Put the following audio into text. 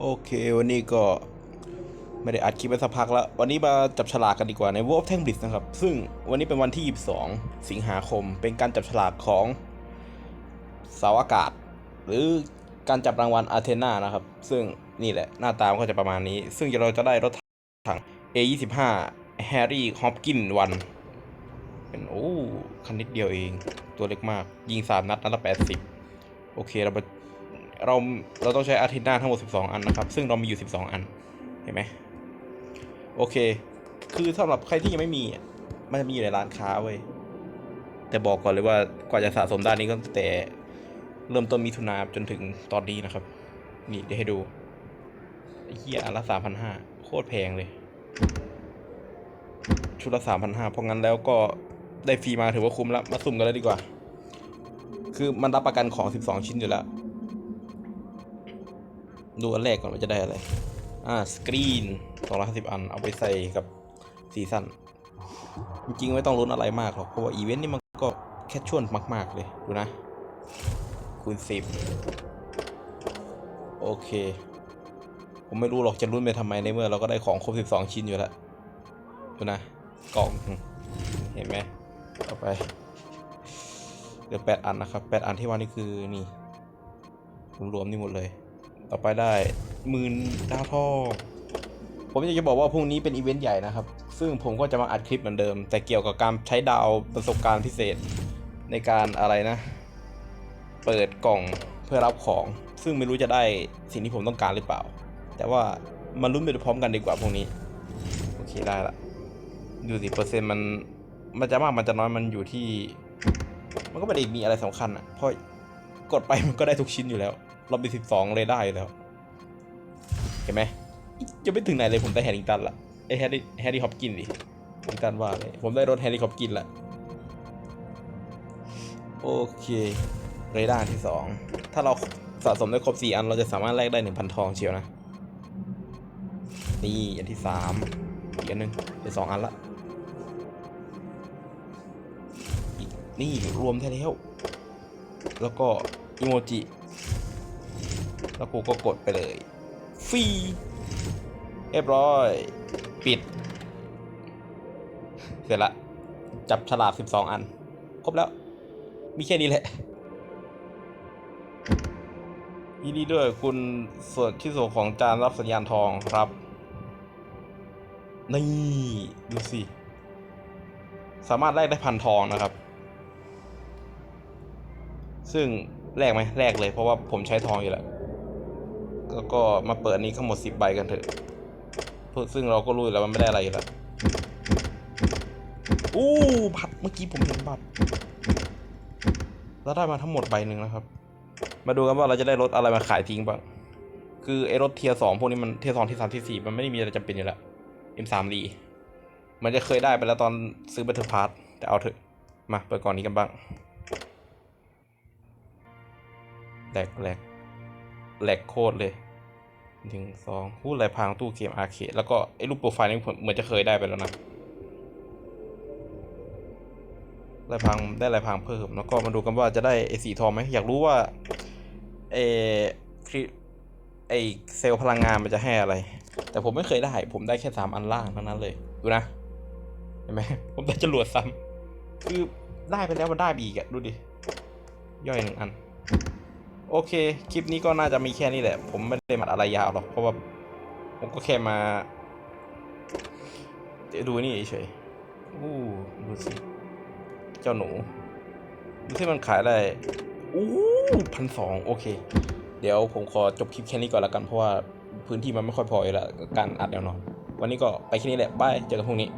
โอเค วันนี้ก็ไม่ได้อัดคลิปไปสักพักแล้ว วันนี้มาจับฉลากกันดีกว่าใน Wolf Tank Blitz นะครับ ซึ่งวันนี้เป็นวันที่ 22 สิงหาคม เป็นการจับฉลากของเสาอากาศ หรือการจับรางวัลอาเทนานะครับ ซึ่งนี่แหละหน้าตามก็จะประมาณนี้ ซึ่งเราจะได้รถถัง A25 Harry Hopkin วันเป็นโอ้คันนิดเดียวเอง ตัวเล็กมาก ยิงสามนัด นัดละ 80 โอเค เรามา เราเราต้องใช้อาทิตย์หน้าทั้งหมด 12 อันนะครับ ซึ่งเรามีอยู่ 12 อัน เห็นไหมโอเค คือสำหรับใครที่ยังไม่มี มันจะมีอยู่ในร้านค้าเว้ย แต่บอกก่อนเลยว่ากว่าจะสะสมด้านนี้ก็ตั้งแต่เริ่มต้นมิถุนาจนถึงตอนนี้นะครับ นี่เดี๋ยวให้ดูเหี้ยอันละสามพันห้าโคตรแพงเลย ชุดละสามพันห้าเพราะงั้นแล้วก็ได้ฟรีมาถือว่าคุ้มแล้ว มาสุ่มกันเลยดีกว่า คือมันรับประกันของ 12 ชิ้นอยู่แล้ว ดูอันแรกก่อนว่าจะได้อะไร อ่า สกรีน250อัน เอาไปใส่กับซีซั่น จริงๆ ไม่ต้องลุ้นอะไรมากหรอก เพราะว่าอีเวนต์นี่มันก็แค่ชวนมากๆเลย ดูนะ คูณ10โอเค ผมไม่รู้หรอกจะลุ้นไปทำไมในเมื่อเราก็ได้ของครบ12ชิ้นอยู่แล้ว ดูนะ กล่อง เห็นไหมต่อไปเหลือแปดอันนะครับแปดอันที่ว่านี่คือนี่รวมๆนี่หมดเลย ต่อไปได้หมื่นดาวทองผมอยากจะบอกว่าพรุ่งนี้เป็นอีเวนต์ใหญ่นะครับ ซึ่งผมก็จะมาอัดคลิปเหมือนเดิม แต่เกี่ยวกับการใช้ดาวประสบการณ์พิเศษในการอะไรนะ เปิดกล่องเพื่อรับของ ซึ่งไม่รู้จะได้สิ่งที่ผมต้องการหรือเปล่า แต่ว่ามาลุ้นไปพร้อมกันดีกว่าพรุ่งนี้ โอเคได้ละ ดูสิเปอร์เซ็นต์มันมันจะมากมันจะน้อยมันอยู่ที่ มันก็ไม่ได้มีอะไรสำคัญอะเพราะ กดไปมันก็ได้ทุกชิ้นอยู่แล้วเราไปสิบสองเลยได้แล้ว เห็นไหมจะไม่ถึงไหนเลยผมได้แฮร์ริงตันละไอแฮร์รี่แฮร์รี่ฮอปกินดิแฮร์ริงตันว่าเลยผมได้รถแฮร์รี่ฮอปกินละโอเคเรดาร์ที่สองถ้าเราสะสมได้ครบสี่อันเราจะสามารถแลกได้หนึ่งพันทองเชียวนะนี่อันที่สามอีกอันหนึ่งเป็นสองอันละนี่รวมแท้แล้ว แล้วก็ อีโมจิแล้วกูก็กดไปเลยฟรีเรียบร้อย ปิด เสร็จละ จับฉลาก12 อัน ครบแล้ว มีแค่นี้แหละยินดีด้วยคุณส่วนที่ส่งของจานรับสัญญาณทองครับ นี่ ดูสิ สามารถแลกได้พันทองนะครับ ซึ่ง แลกไหมแลกเลยเพราะว่าผมใช้ทองอยู่แล้วแล้วก็มาเปิดนี้ทั้งหมดสิบใบกันเถอะซึ่งเราก็รู้แล้วมันไม่ได้อะไรอยู่แล้วอู้บัตรเมื่อกี้ผมเห็นบัตรแล้วได้มาทั้งหมดใบหนึ่งนะครับ มาดูกันว่าเราจะได้รถอะไรมาขายทิ้งบ้างคือไอ้รถเทียร์สองพวกนี้มันเทียร์สองเที่สามเที่สี่มันไม่ได้มีอะไรจำเป็นอยู่แล้ว M3 รีมันจะเคยได้ไปแล้วตอนซื้อบัตเทอร์พาร์แต่เอาเถอะมาเปิดก่อนนี้กันบ้าง แหลกแหลกแหลกโคตรเลยหนึ่งสองพูดอะไรพังตู้เกมอาร์เคดแล้วก็ไอ้รูปโปรไฟล์นี่ผมเหมือนจะเคยได้ไปแล้วนะลายพังได้ลายพังเพิ่ม แล้วก็มาดูกันว่าจะได้ไอ้สีทองไหมอยากรู้ว่าเอคริไอเซลล์พลังงานมันจะให้อะไร แต่ผมไม่เคยได้ ผมได้แค่สามอันล่างเท่านั้นเลย ดูนะ เห็นไหมผมได้จรวดซ้ำคือได้ไปแล้วมันได้อีกอะดูดิ ย่อยหนึ่งอัน โอเค คลิปนี้ก็น่าจะมีแค่นี้แหละ ผมไม่ได้มัดอะไรยาวหรอก เพราะว่าผมก็แค่มาเดี๋ยวดูนี่เฉยๆอู้ดูสิ เจ้าหนู ดูที่มันขายได้อู้พันสองโอเค เดี๋ยวผมขอจบคลิปแค่นี้ก่อนละกัน เพราะว่าพื้นที่มันไม่ค่อยพออยู่แล้วกับการอัดแนวนอนวันนี้ก็ไปแค่นี้แหละบาย เจอกันพรุ่งนี้